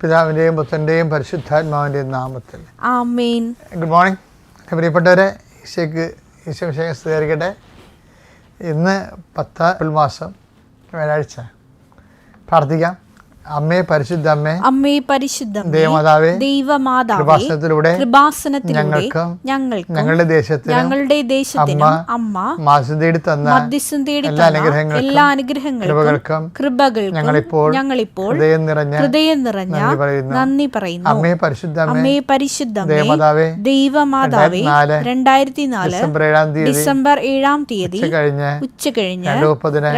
പിതാവിന്റെയും പുത്രന്റെയും പരിശുദ്ധാത്മാവിന്റെയും നാമത്തിൽ. ആമേൻ. ഗുഡ് മോർണിംഗ് എന്റെ പ്രിയപ്പെട്ടവരെ ഈശോയ്ക്ക് ഈശോ വിഷയം സ്വീകരിക്കട്ടെ ഇന്ന് പത്ത് മാസം വ്യാഴാഴ്ച പ്രാർത്ഥിക്കാം. അമ്മേ പരിശുദ്ധ അമ്മേ അമ്മേ പരിശുദ്ധ ദേവമാതാവേ ദൈവമാതാവേ കൃപാസനത്തിലൂടെ കൃപാസനത്തിലൂടെ ഞങ്ങൾക്ക് ഞങ്ങളുടെ ദേശത്തിന് ഞങ്ങളുടെ ദേശത്തിന് അമ്മ മാസം തേടി തന്ന മധ്യസ്ഥം തേടി എല്ലാ അനുഗ്രഹങ്ങളും എല്ലാ അനുഗ്രഹങ്ങളും കൃപകൾക്കും കൃപകൾ ഞങ്ങളിപ്പോൾ ഞങ്ങളിപ്പോൾ ഹൃദയം നിറഞ്ഞ ഹൃദയം നിറഞ്ഞ നന്ദി പറയുന്നു. അമ്മേ പരിശുദ്ധ അമ്മേ പരിശുദ്ധ ദേവമാതാവേ ദൈവമാതാവേ രണ്ടായിരത്തി നാല് ഡിസംബർ ഏഴാം തീയതി ഡിസംബർ ഏഴാം തീയതി ഉച്ച കഴിഞ്ഞ് ഉച്ച കഴിഞ്ഞ്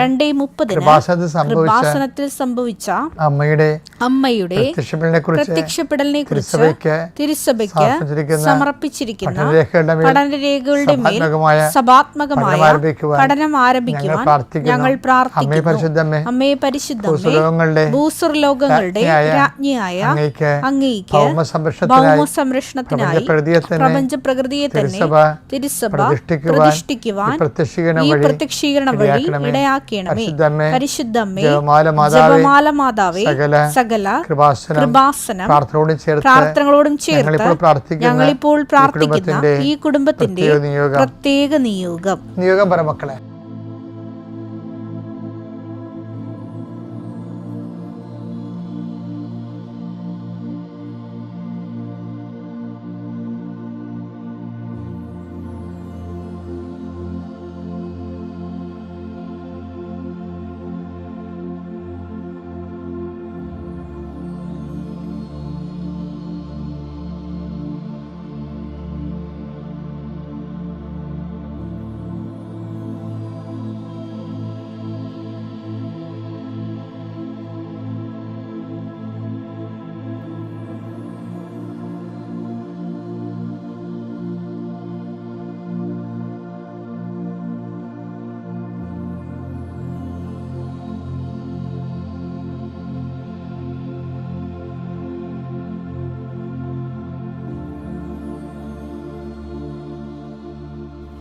രണ്ട് മുപ്പതിന് കൃപാസനത്തിൽ സംഭവിച്ച അമ്മയുടെ അമ്മയുടെ പ്രത്യക്ഷപ്പെടലിനെ കുറിച്ച് തിരുസഭയ്ക്ക് സമർപ്പിച്ചിരിക്കുന്ന പഠനരേഖകളുടെ മേൽ സഭാത്മകമായ പഠനം ആരംഭിക്കുവാൻ ഞങ്ങൾ പ്രാർത്ഥിക്കുന്നു. അമ്മയെ പരിശുദ്ധമേ ഭൂസ്വലോകങ്ങളുടെ ഭൂസ്വർലോകങ്ങളുടെ രാജ്ഞിയായ അങ്ങേക്ക് ഭൗമ സംരക്ഷണത്തിനായി പ്രപഞ്ച പ്രകൃതിയെ തന്നെ തിരുസഭ പ്രതിഷ്ഠിക്കുവാൻ ഈ പ്രത്യക്ഷീകരണം വഴി ഇടയാക്കണമേ. പരിശുദ്ധമ്മേ ജപമാല മാതാവേ സകല കൃപാസനം പ്രാർത്ഥനകളോടും ചേർത്ത് ഞങ്ങളിപ്പോൾ പ്രാർത്ഥിക്കുന്ന ഈ കുടുംബത്തിന്റെ പ്രത്യേക നിയോഗം. പ്രത്യേക നിയോഗം. നിയോഗം പറ മക്കളെ.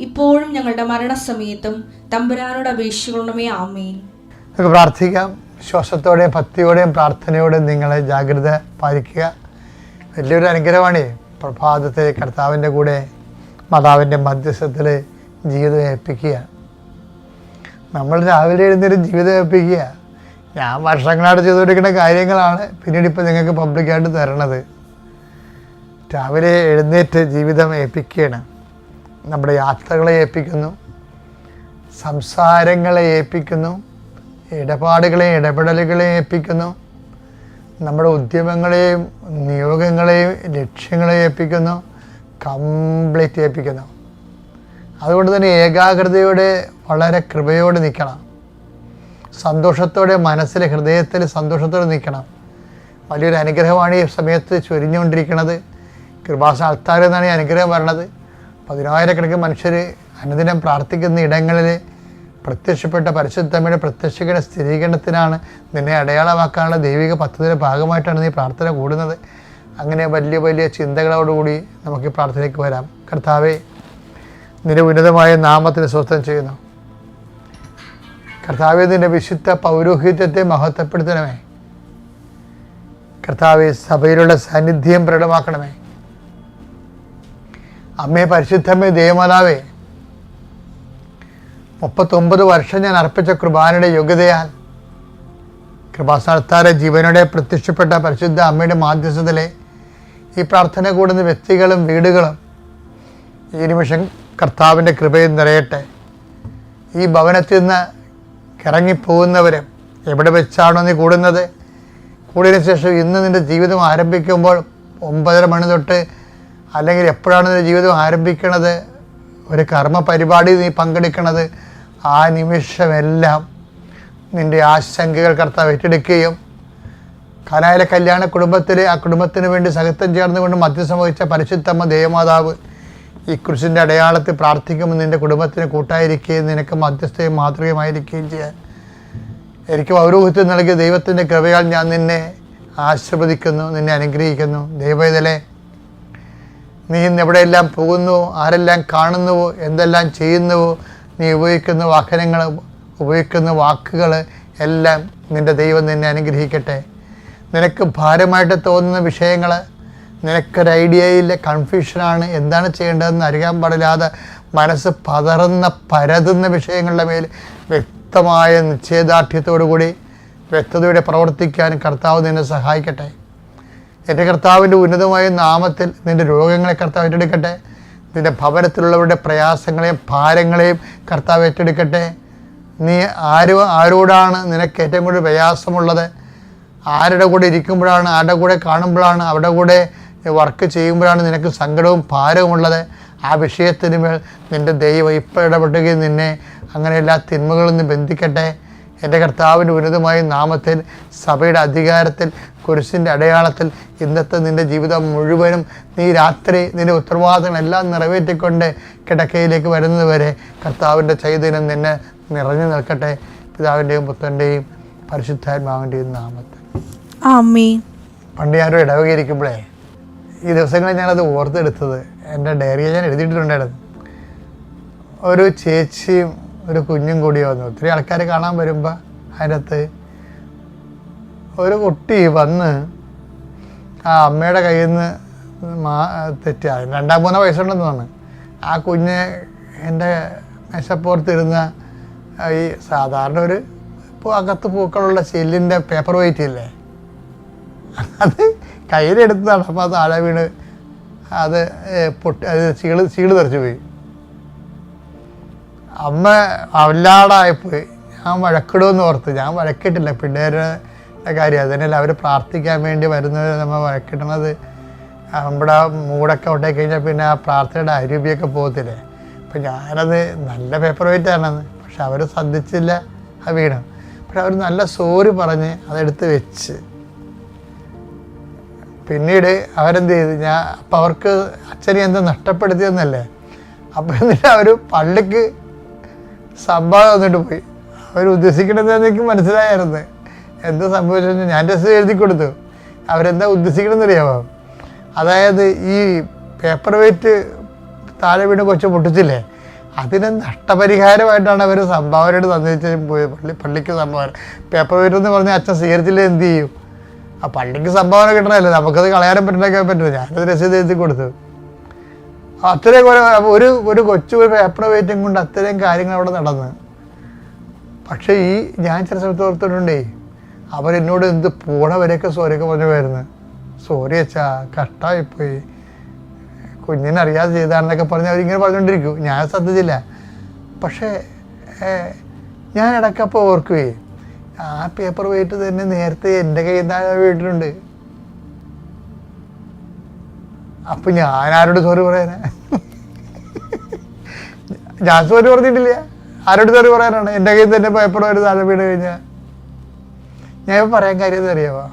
ഇപ്പോഴും ഞങ്ങളുടെ മരണസമയത്തും തമ്പുരാനോട് അപേക്ഷിക്കണമേ ആമേൻ. പ്രാർത്ഥിക്കാം. വിശ്വാസത്തോടെയും ഭക്തിയോടെയും പ്രാർത്ഥനയോടെയും നിങ്ങളെ ജാഗ്രത പാലിക്കുക. വലിയൊരു അനുഗ്രഹമാണ്. പ്രഭാതത്തിൽ കർത്താവിന്റെ കൂടെ മാതാവിന്റെ മധ്യസ്ഥത്തിൽ ജീവിതം ഏൽപ്പിക്കുക. നമ്മൾ രാവിലെ എഴുന്നേറ്റ് ജീവിതം ഏൽപ്പിക്കുക. ഞാൻ വർഷങ്ങളായിട്ട് ചെയ്തുകൊണ്ടിരിക്കുന്ന കാര്യങ്ങളാണ് പിന്നീട് ഇപ്പോൾ നിങ്ങൾക്ക് പബ്ലിക്കായിട്ട് തരണത്. രാവിലെ എഴുന്നേറ്റ് ജീവിതം ഏൽപ്പിക്കുകയാണ്. നമ്മുടെ യാത്രകളെ ഏൽപ്പിക്കുന്നു. സംസാരങ്ങളെ ഏൽപ്പിക്കുന്നു. ഇടപാടുകളെ ഇടപെടലുകളെയും ഏൽപ്പിക്കുന്നു. നമ്മുടെ ഉദ്യമങ്ങളെയും നിയോഗങ്ങളെയും ലക്ഷ്യങ്ങളെ ഏൽപ്പിക്കുന്നു. കംപ്ലീറ്റ് ഏൽപ്പിക്കുന്നു. അതുകൊണ്ട് തന്നെ ഏകാഗ്രതയോടെ വളരെ കൃപയോടെ നിൽക്കണം. സന്തോഷത്തോടെ മനസ്സിൽ ഹൃദയത്തിൽ സന്തോഷത്തോടെ നിൽക്കണം. വലിയൊരു അനുഗ്രഹമാണ് ഈ സമയത്ത് ചൊരിഞ്ഞുകൊണ്ടിരിക്കുന്നത്. കൃപാസ ആൾത്താർ എന്നാണ് ഈ അനുഗ്രഹം വരണത്. പതിനായിരക്കണക്കിന് മനുഷ്യർ അനുദിനം പ്രാർത്ഥിക്കുന്ന ഇടങ്ങളിൽ പ്രത്യക്ഷപ്പെട്ട പരിശുദ്ധമ്മയുടെ പ്രത്യക്ഷയുടെ സ്ഥിരീകരണത്തിനാണ് നിന്നെ അടയാളമാക്കാനുള്ള ദൈവിക പദ്ധതിയുടെ ഭാഗമായിട്ടാണ് നീ പ്രാർത്ഥന കൂടുന്നത്. അങ്ങനെ വലിയ വലിയ ചിന്തകളോടുകൂടി നമുക്ക് പ്രാർത്ഥനയ്ക്ക് വരാം. കർത്താവെ നിന്റെ ഉന്നതമായ നാമത്തിന് സ്വസ്ഥം ചെയ്യുന്നു. കർത്താവെ നിന്റെ വിശുദ്ധ പൗരോഹിത്യത്തെ മഹത്വപ്പെടുത്തണമേ. കർത്താവെ സഭയിലുള്ള സാന്നിധ്യം പ്രകടമാക്കണമേ. അമ്മേ പരിശുദ്ധമ്മേ ദേവമാതാവേ മുപ്പത്തൊമ്പത് വർഷം ഞാൻ അർപ്പിച്ച കൃപാനയുടെ യോഗ്യതയാൽ കൃപാസ്ഥാനത്താരെ ജീവനോടെ പ്രത്യക്ഷപ്പെട്ട പരിശുദ്ധ അമ്മയുടെ മാധ്യസ്ഥതയിലെ ഈ പ്രാർത്ഥന കൂടുന്ന വ്യക്തികളും വീടുകളും ഈ നിമിഷം കർത്താവിന്റെ കൃപയിൽ നിറയട്ടെ. ഈ ഭവനത്തിൽ നിന്ന് ഇറങ്ങിപ്പോകുന്നവരും എവിടെ വെച്ചാണോ നീ കൂടുന്നത്? കൂടിയതിനു ശേഷം ഇന്ന് നിന്റെ ജീവിതം ആരംഭിക്കുമ്പോൾ ഒമ്പതര മണി തൊട്ട് അല്ലെങ്കിൽ എപ്പോഴാണ് നിന്റെ ജീവിതം ആരംഭിക്കണത്? ഒരു കർമ്മ പരിപാടി നീ പങ്കെടുക്കണത്? ആ നിമിഷമെല്ലാം നിന്റെ ആശങ്കകൾ കർത്താവ് ഏറ്റെടുക്കുകയും കനായിലെ കല്യാണ കുടുംബത്തിൽ ആ കുടുംബത്തിന് വേണ്ടി സഹിത്വം ചേർന്നുകൊണ്ട് മധ്യസ്ഥം വഹിച്ച പരിശുദ്ധമ്മ ദേവമാതാവ് ഈ കുരിശിന്റെ അടയാളത്തിൽ പ്രാർത്ഥിക്കുമ്പോൾ നിന്റെ കുടുംബത്തിന് കൂട്ടായിരിക്കുകയും നിനക്ക് മധ്യസ്ഥയും മാതൃകയുമായിരിക്കുകയും ചെയ്യാൻ. എനിക്ക് പൗരോഹിത്യം നൽകിയ ദൈവത്തിന്റെ കൃപയാൽ ഞാൻ നിന്നെ ആശീർവദിക്കുന്നു നിന്നെ അനുഗ്രഹിക്കുന്നു. ദൈവവേദലെ നീ ഇന്ന് എവിടെയെല്ലാം പോകുന്നു? ആരെല്ലാം കാണുന്നുവോ എന്തെല്ലാം ചെയ്യുന്നുവോ നീ ഉപയോഗിക്കുന്ന വാഹനങ്ങൾ ഉപയോഗിക്കുന്ന വാക്കുകൾ എല്ലാം നിന്റെ ദൈവം നിന്നെ അനുഗ്രഹിക്കട്ടെ. നിനക്ക് ഭാരമായിട്ട് തോന്നുന്ന വിഷയങ്ങൾ നിനക്കൊരു ഐഡിയയില്ല കൺഫ്യൂഷനാണ് എന്താണ് ചെയ്യേണ്ടതെന്ന് അറിയാൻ പാടില്ലാതെ മനസ്സ് പതറുന്ന പരതുന്ന വിഷയങ്ങളുടെ മേൽ വ്യക്തമായ നിശ്ചയദാർഢ്യത്തോടു കൂടി വ്യക്തതയോടെ പ്രവർത്തിക്കാൻ കർത്താവ് നിന്നെ സഹായിക്കട്ടെ. എന്റെ കർത്താവിന്റെ ഉന്നതമായ നാമത്തിൽ നിന്റെ രോഗങ്ങളെ കർത്താവ് ഏറ്റെടുക്കട്ടെ. നിന്റെ ഭവനത്തിലുള്ളവരുടെ പ്രയാസങ്ങളെയും ഭാരങ്ങളെയും കർത്താവ് ഏറ്റെടുക്കട്ടെ. നീ ആരോ ആരോടാണ് നിനക്ക് ഏറ്റവും കൂടുതൽ പ്രയാസമുള്ളത്? ആരുടെ കൂടെ ഇരിക്കുമ്പോഴാണ് ആരുടെ കൂടെ കാണുമ്പോഴാണ് അവരുടെ കൂടെ വർക്ക് ചെയ്യുമ്പോഴാണ് നിനക്ക് സങ്കടവും ഭാരവും ഉള്ളത്? ആ വിഷയത്തിന് മേൽ നിന്റെ ദൈവം ഇപ്പോൾ ഇടപെട്ടുകയും നിന്നെ അങ്ങനെ എല്ലാ തിന്മകളിൽ നിന്ന് ബന്ധിക്കട്ടെ. എന്റെ കർത്താവിന്റെ ഉന്നതമായ നാമത്തിൽ സഭയുടെ അധികാരത്തിൽ കുരിശിന്റെ അടയാളത്തിൽ ഇന്നത്തെ നിന്റെ ജീവിതം മുഴുവനും നീ രാത്രി നിന്റെ ഉത്തരവാദിത്തങ്ങളെല്ലാം നിറവേറ്റിക്കൊണ്ട് കിടക്കയിലേക്ക് വരുന്നതുവരെ കർത്താവിന്റെ ചൈതന്യം നിന്നെ നിറഞ്ഞു നിൽക്കട്ടെ. പിതാവിന്റെയും പുത്രന്റെയും പരിശുദ്ധാത്മാവിന്റെയും നാമത്തിൽ. പണ്ട് ഞാനൊരു ഇടവകയിരിക്കുമ്പോഴേ ഈ ദിവസങ്ങളിൽ ഞാനത് ഓർത്തെടുത്തത്. എന്റെ ഡയറിയിൽ ഞാൻ എഴുതിയിട്ടുണ്ടായിരുന്നു. ഒരു ചേച്ചിയും ഒരു കുഞ്ഞും കൂടി വന്നു. ഒത്തിരി ആൾക്കാർ കാണാൻ വരുമ്പോൾ അതിനകത്ത് ഒരു കുട്ടി വന്ന് ആ അമ്മയുടെ കയ്യിൽ നിന്ന് മാ തെറ്റുക രണ്ടാം മൂന്നോ വയസ്സുണ്ടെന്ന് തോന്നുന്നു. ആ കുഞ്ഞ് എന്റെ മെശപ്പുറത്തിരുന്ന ഈ സാധാരണ ഒരു ഇപ്പോൾ അകത്ത് പൂക്കളുള്ള ചെല്ലിന്റെ പേപ്പർ വെയിറ്റ് ഇല്ലേ? അത് കയ്യിലെടുത്തതാണ്. അപ്പോൾ അത് താഴെ വീണ് അത് പൊട്ടി അത് ചീൾ ചീൾ തെറിച്ചു പോയി. അമ്മ അവല്ലാടായിപ്പോയി ഞാൻ വഴക്കിടുമെന്ന് ഓർത്ത്. ഞാൻ വഴക്കിട്ടില്ല. പിള്ളേരുടെ കാര്യം. അതിനല്ല അവർ പ്രാർത്ഥിക്കാൻ വേണ്ടി വരുന്നത് നമ്മൾ കിട്ടണത് നമ്മുടെ മൂടൊക്കെ ഉണ്ടായി കഴിഞ്ഞാൽ പിന്നെ ആ പ്രാർത്ഥനയുടെ അരൂപിയൊക്കെ പോകത്തില്ലേ? അപ്പം ഞാനത് നല്ല പേപ്പർ വെയിറ്റ് ആണെന്ന്. പക്ഷെ അവർ ശ്രദ്ധിച്ചില്ല ആ വീണ്. പക്ഷെ അവർ നല്ല സോറി പറഞ്ഞ് അതെടുത്ത് വെച്ച്. പിന്നീട് അവരെന്ത് ചെയ്തു? ഞാൻ അപ്പം അവർക്ക് അച്ഛനെ എന്താ നഷ്ടപ്പെടുത്തിയെന്നല്ലേ? അപ്പം എന്നിട്ട് അവർ പള്ളിക്ക് സംഭവം വന്നിട്ട് പോയി. അവർ ഉദ്ദേശിക്കണതെന്ന് എനിക്ക് മനസ്സിലായിരുന്നു എന്താ സംഭവിച്ചെന്ന് ഞാൻ രസം എഴുതി കൊടുത്തു. അവരെന്താ ഉദ്ദേശിക്കണമെന്ന് അറിയാമോ അതായത് ഈ പേപ്പർ വെയിറ്റ് താഴെ വീണ് കൊച്ചു പൊട്ടിച്ചില്ലേ? അതിന് നഷ്ടപരിഹാരമായിട്ടാണ് അവർ സംഭാവനയോട് പോയത് പള്ളി പള്ളിക്ക് സംഭാവന. പേപ്പർ വെയിറ്റ് എന്ന് പറഞ്ഞാൽ അച്ഛൻ സ്വീകരിച്ചില്ല എന്ത് ചെയ്യും? ആ പള്ളിക്ക് സംഭാവന കിട്ടണമല്ലേ നമുക്കത് കളയാനും പറ്റുന്നൊക്കെ പറ്റില്ല ഞാനത് രസീത് എഴുതി കൊടുത്തു. അത്രയും ഒരു ഒരു കൊച്ചു ഒരു പേപ്പർ വെയിറ്റും കൊണ്ട് അത്രയും കാര്യങ്ങൾ അവിടെ നടന്ന്. പക്ഷേ ഈ ഞാൻ ചില സമയത്ത് ഓർത്തിട്ടുണ്ടേ അവരെന്നോട് എന്ത് പോണവരെയൊക്കെ സോറിയൊക്കെ പറഞ്ഞു വരുന്നത് സോറി അച്ഛാ കഷ്ടമായിപ്പോയി കുഞ്ഞിനറിയാതെ ചെയ്താണെന്നൊക്കെ പറഞ്ഞ് അവരിങ്ങനെ പറഞ്ഞുകൊണ്ടിരിക്കും. ഞാൻ ശ്രദ്ധിച്ചില്ല. പക്ഷേ ഞാൻ ഇടയ്ക്കപ്പോൾ ഓർക്കുവേ ആ പേപ്പർ വെയിറ്റ് തന്നെ നേരത്തെ എന്റെ കയ്യിൽ നിന്നാണ് വീട്ടിലുണ്ട്. അപ്പം ഞാൻ ആരോട് സോറി പറയാനാ? ഞാൻ സോറി പറഞ്ഞിട്ടില്ല. ആരോട് സോറി പറയാനാണ്? എന്റെ കയ്യിൽ തന്നെ പേപ്പർ ഒരു താഴെ വീട് കഴിഞ്ഞാൽ. ഞാൻ പറയാൻ കാര്യം അറിയാമോ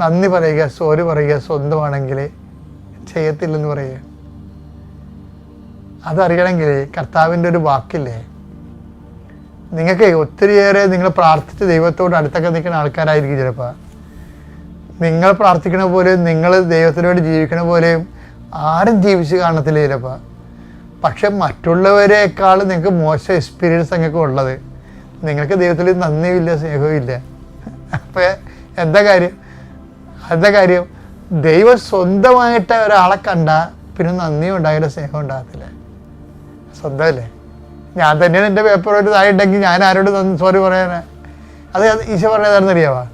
നന്ദി പറയുക സോറി പറയുക സ്വന്തമാണെങ്കിൽ ചെയ്യത്തില്ലെന്ന് പറയുക. അതറിയണമെങ്കിൽ കർത്താവിന്റെ ഒരു വാക്കില്ലേ? നിങ്ങൾക്ക് ഒത്തിരിയേറെ നിങ്ങൾ പ്രാർത്ഥിച്ച് ദൈവത്തോട് അടുത്തൊക്കെ നിൽക്കുന്ന ആൾക്കാരായിരിക്കും ചിലപ്പോൾ നിങ്ങൾ പ്രാർത്ഥിക്കണ പോലെയും നിങ്ങൾ ദൈവത്തിനോട് ജീവിക്കണ പോലെയും ആരും ജീവിച്ച് കാണത്തില്ല ചിലപ്പോൾ പക്ഷെ മറ്റുള്ളവരെക്കാൾ നിങ്ങൾക്ക് മോശം എക്സ്പീരിയൻസ് നിങ്ങൾക്ക് ഉള്ളത്. നിങ്ങൾക്ക് ദൈവത്തിൽ നന്ദിയില്ല സ്നേഹവും ഇല്ല. അപ്പോൾ എന്താ കാര്യം? എന്താ കാര്യം? ദൈവം സ്വന്തമായിട്ട് ഒരാളെ കണ്ട പിന്നെ നന്ദിയും ഉണ്ടാകില്ല സ്നേഹം ഉണ്ടാകത്തില്ല. സ്വന്തമല്ലേ? ഞാൻ തന്നെയാണ് എന്റെ പേപ്പർ ഒരു ഇതായിട്ടുണ്ടെങ്കിൽ ഞാൻ ആരോട് സോറി പറയാനാ. അത് ഈശോ പറഞ്ഞതാണെന്ന് അറിയാവാ?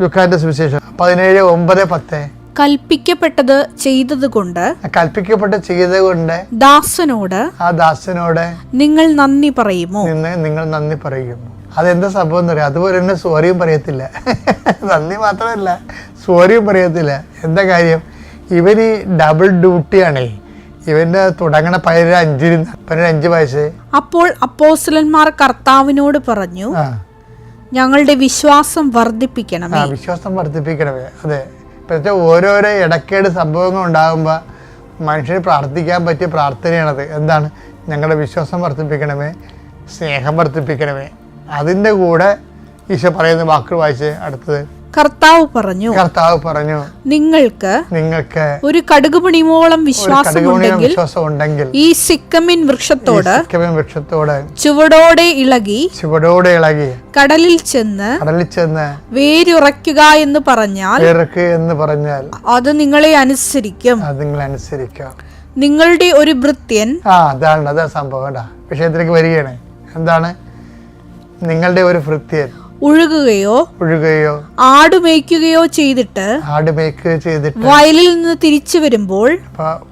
ലുക്കാന്റെ സുവിശേഷം പതിനേഴ് ഒമ്പത് പത്ത്. കൽപ്പിക്കപ്പെട്ടത് ചെയ്തത് കൊണ്ട് കൽപ്പിക്കപ്പെട്ട് ചെയ്തത് കൊണ്ട് ദാസനോട് ആ ദാസനോട് നിങ്ങൾ നന്ദി പറയുമോ? നിങ്ങൾ നന്ദി പറയുന്നു. അതെന്താ സംഭവം എന്ന് പറയാം അതുപോലെ തന്നെ സോറിയും പറയത്തില്ല. നന്ദി മാത്രമല്ല സോറിയും പറയത്തില്ല. എന്താ കാര്യം? ഇവന് ഡബിൾ ഡ്യൂട്ടിയാണേ ഇവന്റെ തുടങ്ങണ പതിനൊരു അഞ്ചിന് പതിനൊരു അഞ്ച് വയസ്സ്. അപ്പോൾ അപ്പോസ്തലന്മാർ കർത്താവിനോട് പറഞ്ഞു ഞങ്ങളുടെ വിശ്വാസം ആ വർദ്ധിപ്പിക്കണമേ വിശ്വാസം വർദ്ധിപ്പിക്കണമേ. അതെ. പക്ഷേ ഓരോരോ ഇടക്കേട് സംഭവങ്ങൾ ഉണ്ടാകുമ്പോൾ മനുഷ്യന് പ്രാർത്ഥിക്കാൻ പറ്റിയ പ്രാർത്ഥനയാണത്. എന്താണ്? ഞങ്ങളുടെ വിശ്വാസം വർദ്ധിപ്പിക്കണമേ സ്നേഹം വർദ്ധിപ്പിക്കണമേ. അതിന്റെ കൂടെ ഈശോ പറയുന്ന വാക്കുകൾ വായിച്ച് അടുത്തത്. കർത്താവ് പറഞ്ഞു കർത്താവ് പറഞ്ഞു നിങ്ങൾക്ക് നിങ്ങൾക്ക് ഒരു കടുകുമണിമോളം ഒരു വിശ്വാസം കടുകുമണിയോ ഉണ്ടെങ്കിൽ വിശ്വാസം ഉണ്ടെങ്കിൽ ഈ സിക്കമിൻ വൃക്ഷത്തോട് സിക്കമിൻ വൃക്ഷത്തോട് ചുവടോടെ ഇളകി ചുവടോടെ ഇളകി കടലിൽ ചെന്ന് കടലിൽ ചെന്ന് വേരുറയ്ക്കുക എന്ന് പറഞ്ഞാൽ എന്ന് പറഞ്ഞാൽ അത് നിങ്ങളെ അനുസരിക്കും. അത് നിങ്ങൾ അനുസരിക്കാം. നിങ്ങളുടെ ഒരു ഭൃത്യൻ ആ അതാണ് അതാ സംഭവം കേട്ടാ വിഷയത്തിലേക്ക് വരികയാണ്. എന്താണ്? നിങ്ങളുടെ ഒരു ഭൃത്യൻ ഉഴുകുകയോ ഒഴുകുകയോ ആടുമേയ്ക്കുകയോ ചെയ്തിട്ട് ആട് മേയ്ക്കുകയോ ചെയ്തിട്ട് വയലിൽ നിന്ന് തിരിച്ചു വരുമ്പോൾ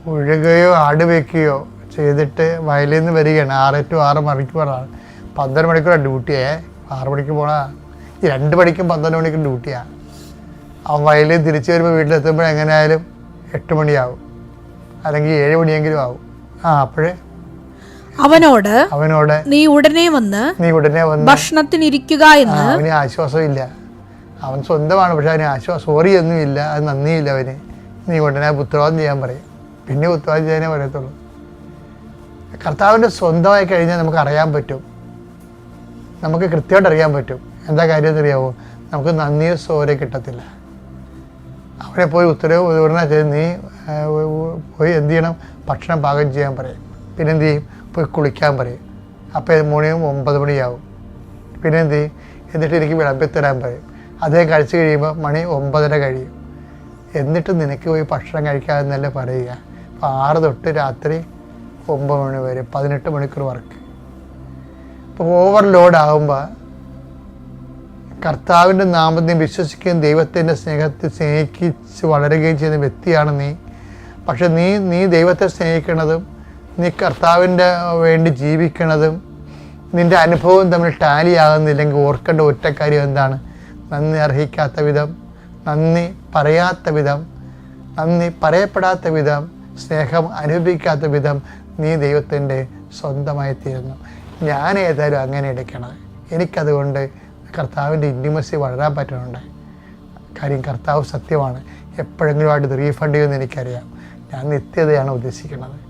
ഒഴുകുകയോ ആട് മേയ്ക്കുകയോ ചെയ്തിട്ട് വയലിൽ നിന്ന് വരികയാണ്. ആറ് ടു ആറ് മണിക്കൂറാണ്. പന്ത്രണ്ട് മണിക്കൂറാണ് ഡ്യൂട്ടിയേ. ആറ് മണിക്ക് പോണ രണ്ട് മണിക്കും പന്ത്രണ്ട് മണിക്കും ഡ്യൂട്ടിയാണ് അവൻ വയലിൽ തിരിച്ചു വരുമ്പോൾ വീട്ടിലെത്തുമ്പോൾ എങ്ങനെയായാലും എട്ട് മണിയാവും. അല്ലെങ്കിൽ ഏഴ് മണിയെങ്കിലും ആവും. ആ അപ്പോഴേ അവനോട് അവനോട് നീ ഉടനെ വന്ന് നീ ഉടനെ വന്ന് ഭക്ഷണത്തിനിരിക്കുക ഇരിക്കുക എന്ന് അവന് ആശ്വാസമില്ല. അവൻ സ്വന്തമാണ് പക്ഷെ അവന് ആശ്വാസം സോറി ഒന്നുമില്ല അത് നന്ദിയില്ല അവന്. നീ ഉടനെ ഉത്തരവാദം ചെയ്യാൻ പറയും. പിന്നെ ഉത്തരവാദം ചെയ്യാനേ പറയത്തുള്ളൂ. കർത്താവിന്റെ സ്വന്തമായി കഴിഞ്ഞാൽ നമുക്ക് അറിയാൻ പറ്റും. നമുക്ക് കൃത്യമായിട്ട് അറിയാൻ പറ്റും. എന്താ കാര്യം എന്നറിയാവോ? നമുക്ക് നന്ദിയോ സോരെ കിട്ടത്തില്ല. അവിടെ പോയി ഉത്തരവ് ഉടനെ ചെയ്ത് നീ പോയി എന്ത് ചെയ്യണം? ഭക്ഷണം പാകം ചെയ്യാൻ പറയും. പിന്നെന്ത് ചെയ്യും? പോയി കുളിക്കാൻ പറയും. അപ്പോൾ മണിയും ഒമ്പത് മണിയാവും. പിന്നെ എന്ത് ചെയ്യും? എന്നിട്ട് എനിക്ക് വിളമ്പിത്തരാൻ പറയും. അദ്ദേഹം കഴിച്ചു കഴിയുമ്പോൾ മണി ഒമ്പതര കഴിയും. എന്നിട്ട് നിനക്ക് പോയി ഭക്ഷണം കഴിക്കാമെന്നല്ലേ പറയുക? അപ്പോൾ ആറ് തൊട്ട് രാത്രി ഒമ്പത് മണി വരെ പതിനെട്ട് മണിക്കൂർ വർക്ക്. അപ്പോൾ ഓവർലോഡ് ആകുമ്പോൾ കർത്താവിന്റെ നാമത്തെ വിശ്വസിക്കുകയും ദൈവത്തിന്റെ സ്നേഹത്തിൽ സ്നേഹിച്ച് വളരുകയും ചെയ്യുന്ന വ്യക്തിയാണ് നീ. പക്ഷെ നീ നീ ദൈവത്തെ സ്നേഹിക്കുന്നതും നീ കർത്താവിന്റെ വേണ്ടി ജീവിക്കണതും നിന്റെ അനുഭവം തമ്മിൽ ടാലി ആകുന്നില്ലെങ്കിൽ ഓർക്കേണ്ട ഒറ്റ കാര്യം എന്താണ്? നന്ദി അർഹിക്കാത്ത വിധം നന്ദി പറയാത്ത വിധം നന്ദി പറയപ്പെടാത്ത വിധം സ്നേഹം അനുഭവിക്കാത്ത വിധം നീ ദൈവത്തിന്റെ സ്വന്തമായി തീരുന്നു. ഞാൻ ഏതായാലും അങ്ങനെ എടുക്കണം എനിക്കതുകൊണ്ട് കർത്താവിന്റെ ഇന്റിമസി വളരാൻ പറ്റുന്നുണ്ട്. കാര്യം കർത്താവ് സത്യമാണ്. എപ്പോഴെങ്കിലും ആയിട്ട് റീഫണ്ട് ചെയ്യുമെന്ന് എനിക്കറിയാം. ഞാൻ നിത്യതയാണ് ഉദ്ദേശിക്കുന്നത്.